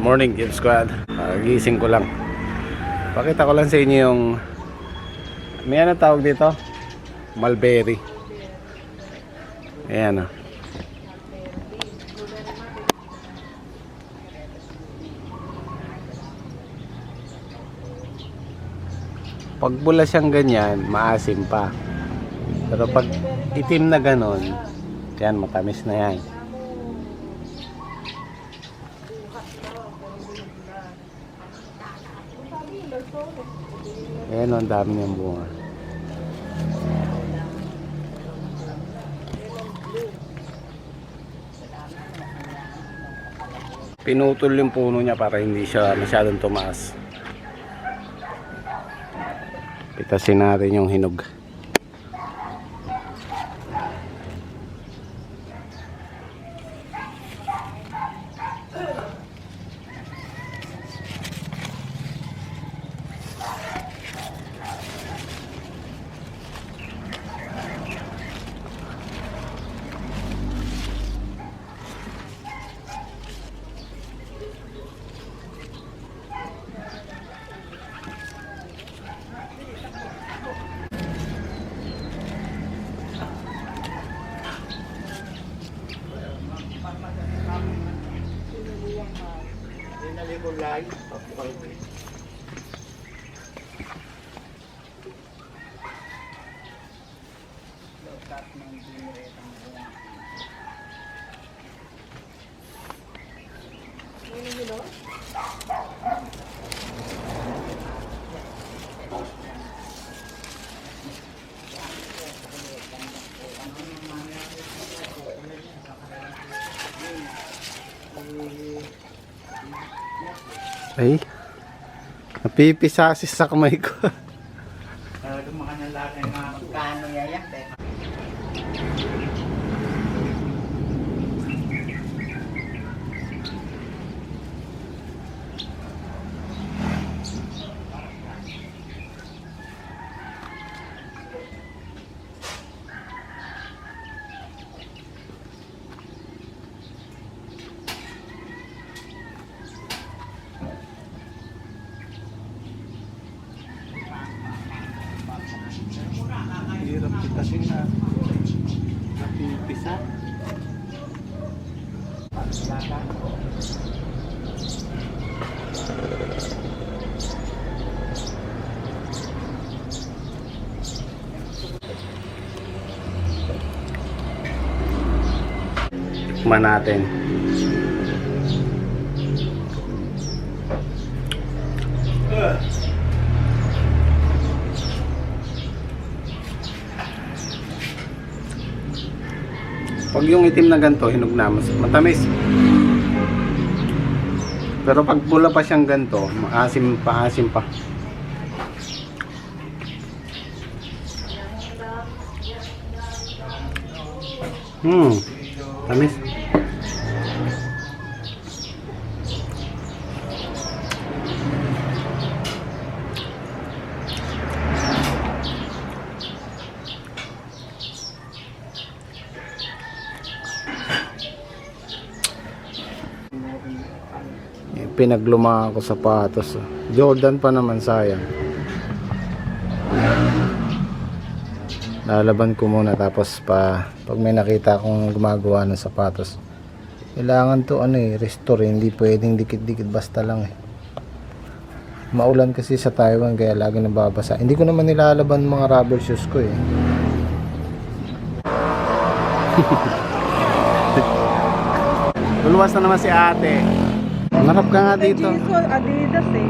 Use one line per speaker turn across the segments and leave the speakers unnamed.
morning, Kid Squad. Ah, gising ko lang. Pakita ko lang sa inyo yung... May ano tawag dito? Mulberry. Ayan ah. Pag bula siyang ganyan, maasim pa. Pero pag itim na ganon, yan, matamis na yan. Ayan, ang dami niyang bunga. Pinutol yung puno niya para hindi siya masyadong tumaas. Pitasin natin yung hinog. lives of others. Ay, napipisasis sa kamay ko.
Talagang makanalala ng mga magkano yayak.
Hirap kasi na napipisa. Tikman natin. Pag yung itim na ganito, hinog na, mas matamis. Pero pag pula pa siyang ganito, maasim pa, asim pa. Hmm, tamis. Eh, Pinagluma ako sapatos. Jordan pa naman sayang. Lalaban ko muna tapos pa pag may nakita akong gumagawa ng sapatos. Kailangan to ano eh, restore, hindi pwedeng dikit-dikit basta lang eh. Maulan kasi sa Taiwan kaya lagi nababasa. Hindi ko naman nilalaban mga rubber shoes ko eh. Luluwas na naman si ate. Mangarap ka nga dito.
Jason Adidas eh.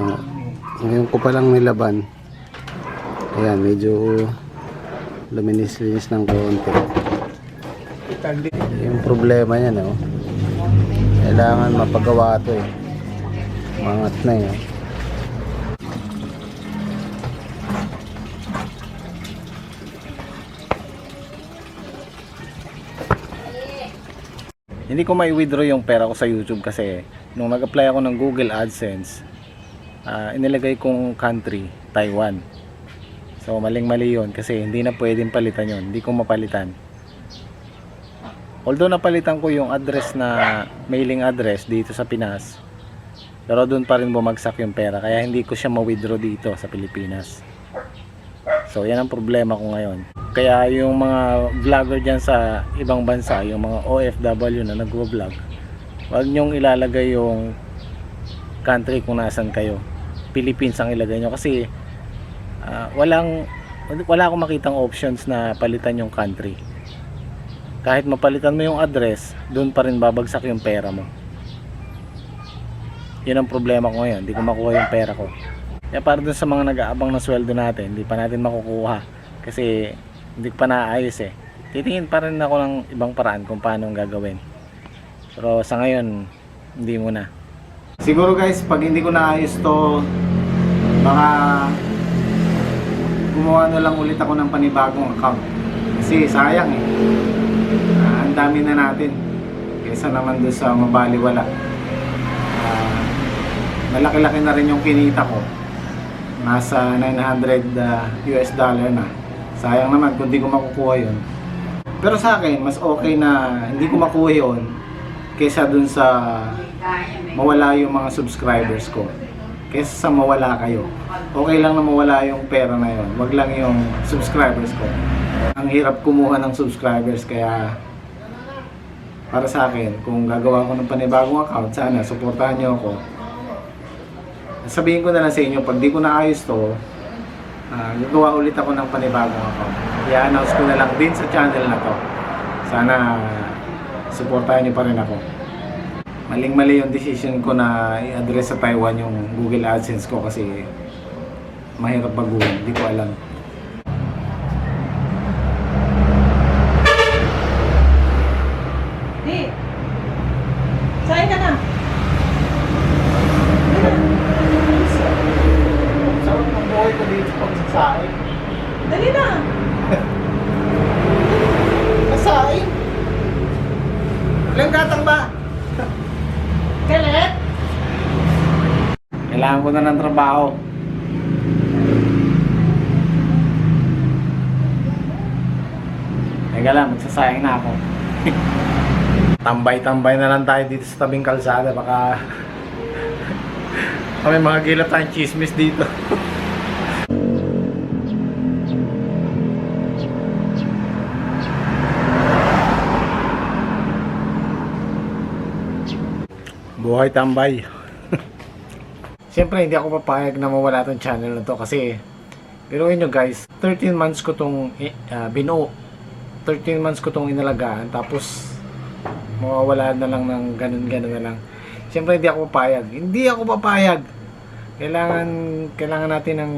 Oh, ngayon ko palang nilaban. Ayan, medyo luminis-linis ng konti. Yung problema niya, no? Kailangan mapagawa to eh. Mangat na eh. Hindi ko may withdraw yung pera ko sa YouTube kasi nung nag-apply ako ng Google AdSense, ah, inilagay kong country, Taiwan. So maling mali yun kasi hindi na pwedeng palitan yun. Hindi ko mapalitan. Although napalitan ko yung address na mailing address dito sa Pinas. Pero doon pa rin bumagsak yung pera kaya hindi ko siya ma-withdraw dito sa Pilipinas. So yan ang problema ko ngayon. Kaya yung mga vlogger dyan sa ibang bansa, yung mga OFW na nagvo-vlog, wag nyong ilalagay yung country kung nasan kayo. Philippines ang ilagay nyo kasi ah, walang wala akong makitang options na palitan yung country. Kahit mapalitan mo yung address, doon pa rin babagsak yung pera mo. Yun ang problema ko ngayon, hindi ko makuha yung pera ko. Kaya para dun sa mga nag-aabang ng sweldo natin, hindi pa natin makukuha. Kasi hindi pa naayos eh. Titingin pa rin ako ng ibang paraan kung paano gagawin. Pero sa ngayon, hindi muna. Siguro guys, pag hindi ko naayos to, baka gumawa na lang ulit ako ng panibagong account. Kasi sayang eh. Ah, ang dami na natin. Kesa naman doon sa mabaliwala. Ah, malaki-laki na rin yung kinita ko. Nasa 900 ah, US dollar na. Sayang naman kung di ko makukuha yun. Pero sa akin, mas okay na hindi ko makuha yun kesa dun sa mawala yung mga subscribers ko. Kesa sa mawala kayo. Okay lang na mawala yung pera na yun. Wag lang yung subscribers ko. Ang hirap kumuha ng subscribers kaya para sa akin, kung gagawa ko ng panibagong account, sana suportahan nyo ako. Sabihin ko na lang sa inyo, pag di ko naayos to, ah, gagawa ulit ako ng panibagong account. I-announce ko na lang din sa channel na to. Sana suportahan nyo pa rin ako. Maling-mali yung decision ko na i-address sa Taiwan yung Google AdSense ko kasi mahirap baguhin, hindi ko alam.
Di. Saan ka na?
Sarap ng buhay ko dito pag sasain.
Dali na.
Sasain? Ilang gatang ba?
Galit?
Kailangan ko na ng trabaho. Teka lang, magsasayang na ako. Tambay-tambay na lang tayo dito sa tabing kalsada. Baka kami mga gila tayong chismis dito. Buhay tambay. Siyempre, hindi ako papayag na mawala tong channel na to kasi pero nyo guys, 13 months ko tong ah, binuo. 13 months ko tong inalagaan tapos mawawala na lang ng ganun-ganun na lang. Siyempre, hindi ako papayag. Hindi ako papayag. Kailangan kailangan natin ng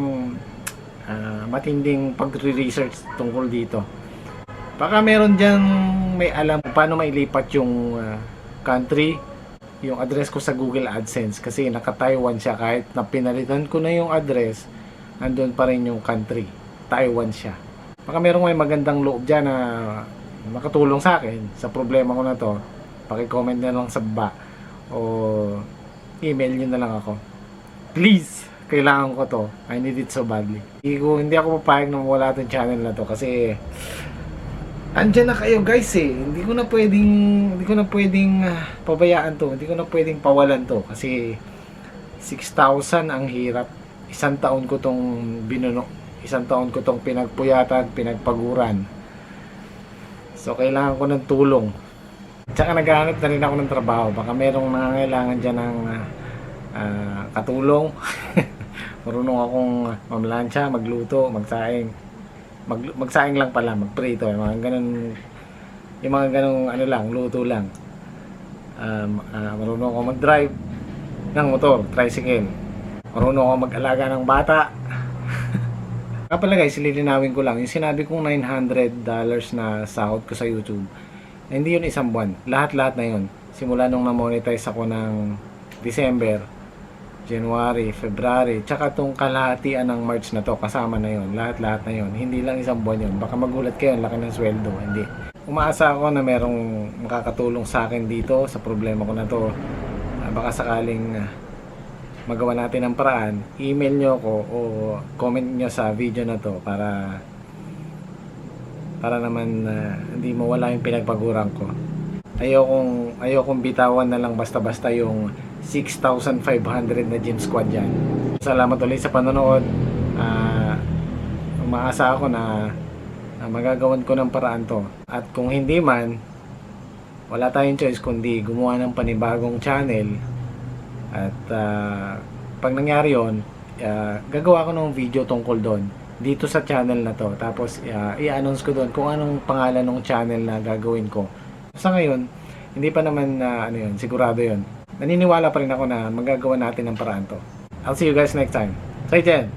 ah, matinding pagre-research tungkol dito. Baka meron diyan may alam kung paano mailipat yung ah, country yung address ko sa Google AdSense kasi naka-Taiwan siya. Kahit na pinalitan ko na yung address nandun pa rin yung country. Taiwan siya. Baka merong may magandang loob dyan na makatulong sa akin sa problema ko na to paki-comment na lang sa baba. O email nyo na lang ako. Please kailangan ko to. I need it so badly. Hindi, ko, hindi ako papayag na mawala tong channel na to kasi andyan na kayo guys eh. Hindi ko na pwedeng hindi ko na pwedeng ah, pabayaan to. Hindi ko na pwedeng pawalan to kasi 6,000 ang hirap. Isang taon ko tong binuno. Isang taon ko tong pinagpuyatan, pinagpaguran. So kailangan ko ng tulong. Tsaka naghahanap na rin ako ng trabaho. Baka merong nangangailangan dyan ng ah, katulong. Marunong akong mamlansya, magluto, magsaing mag, magsaing lang pala, magprito, yung mga ganun, yung mga ganung ano lang, luto lang. Um, ah, marunong ako mag-drive ng motor, tricycle. Marunong ako mag-alaga ng bata. Nga pala guys, lilinawin ko lang, yung sinabi kong 900 dollars na sahod ko sa YouTube, hindi yun isang buwan. Lahat-lahat na yun. Simula nung na-monetize ako ng December, January, February, tsaka tong kalahatian ng March na to, kasama na yon lahat-lahat na yon hindi lang isang buwan yon baka magulat kayo, laki ng sweldo, hindi. Umaasa ako na merong makakatulong sa akin dito sa problema ko na to. Ah, baka sakaling ah, magawa natin ng paraan, email nyo ako o comment nyo sa video na to para para naman ah, hindi mawala yung pinagpaguran ko. Ayokong, ayokong bitawan na lang basta-basta yung 6,500 na gym squad yan. Salamat ulit sa panonood. Ah, umaasa ako na, na magagawan ko ng paraan to. At kung hindi man, wala tayong choice kundi gumawa ng panibagong channel. At ah, pag nangyari yon, ah, gagawa ko ng video tungkol doon dito sa channel na to. Tapos ah, i-announce ko doon kung anong pangalan ng channel na gagawin ko. Sa ngayon, hindi pa naman na ano yun, sigurado yun. Naniniwala pa rin ako na magagawa natin ng paraan to. I'll see you guys next time. Say Jen!